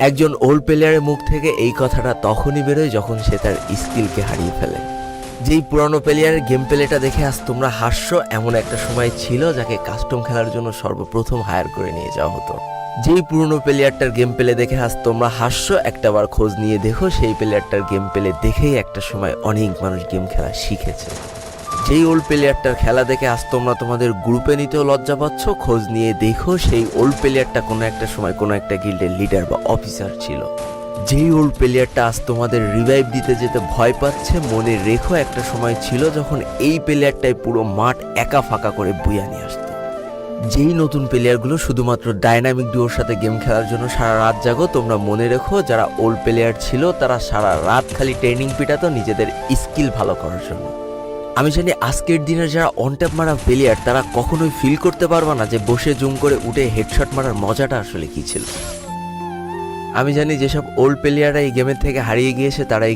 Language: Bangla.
একজন ওল্ড প্লেয়ারের মুখ থেকে এই কথাটা তখনই বেরোয় যখন সে তার স্কিলকে হারিয়ে ফেলে। যেই পুরানো প্লেয়ারের গেম প্লেটা দেখে আজ তোমরা হাস্য এমন একটা সময় ছিল যাকে কাস্টম খেলার জন্য সর্বপ্রথম হায়ার করে নিয়ে যাওয়া হতো। যেই পুরনো প্লেয়ারটার গেম প্লে দেখে আজ তোমরা হাস্য একটাবার খোঁজ নিয়ে দেখো সেই প্লেয়ারটার গেম প্লে দেখেই একটা সময় অনেক মানুষ গেম খেলা শিখেছে। যেই ওল্ড প্লেয়ারটার খেলা দেখে আজ তোমরা তোমাদের গ্রুপে নিতেও লজ্জা পাচ্ছ। খোঁজ নিয়ে দেখো সেই ওল্ড প্লেয়ারটা কোনো একটা সময় কোনো একটা গিল্ডের লিডার বা অফিসার ছিল। যেই ওল্ড প্লেয়ারটা আজ তোমাদের রিভাইভ দিতে যেতে ভয় পাচ্ছে, মনে রেখো একটা সময় ছিল যখন এই প্লেয়ারটাই পুরো মাঠ একা ফাঁকা করে বুয়া নিয়ে আসতো। যেই নতুন প্লেয়ারগুলো শুধুমাত্র ডাইনামিক ডুয়োর সাথে গেম খেলার জন্য সারা রাত জাগো, তোমরা মনে রেখো যারা ওল্ড প্লেয়ার ছিল তারা সারা রাত খালি ট্রেনিং পিটাতো নিজেদের স্কিল ভালো করার জন্য। আমি জানি আজকের দিনের যারা অনট্যাপ মারা প্লেয়ার তারা কখনোই ফিল করতে পারবে না যে বসে জুম করে উঠে হেডশট মারার মজাটা আসলে কি ছিল। আমি জানি যেসব ওল্ড প্লেয়াররা এই গেমের থেকে হারিয়ে গিয়েছে তারা এই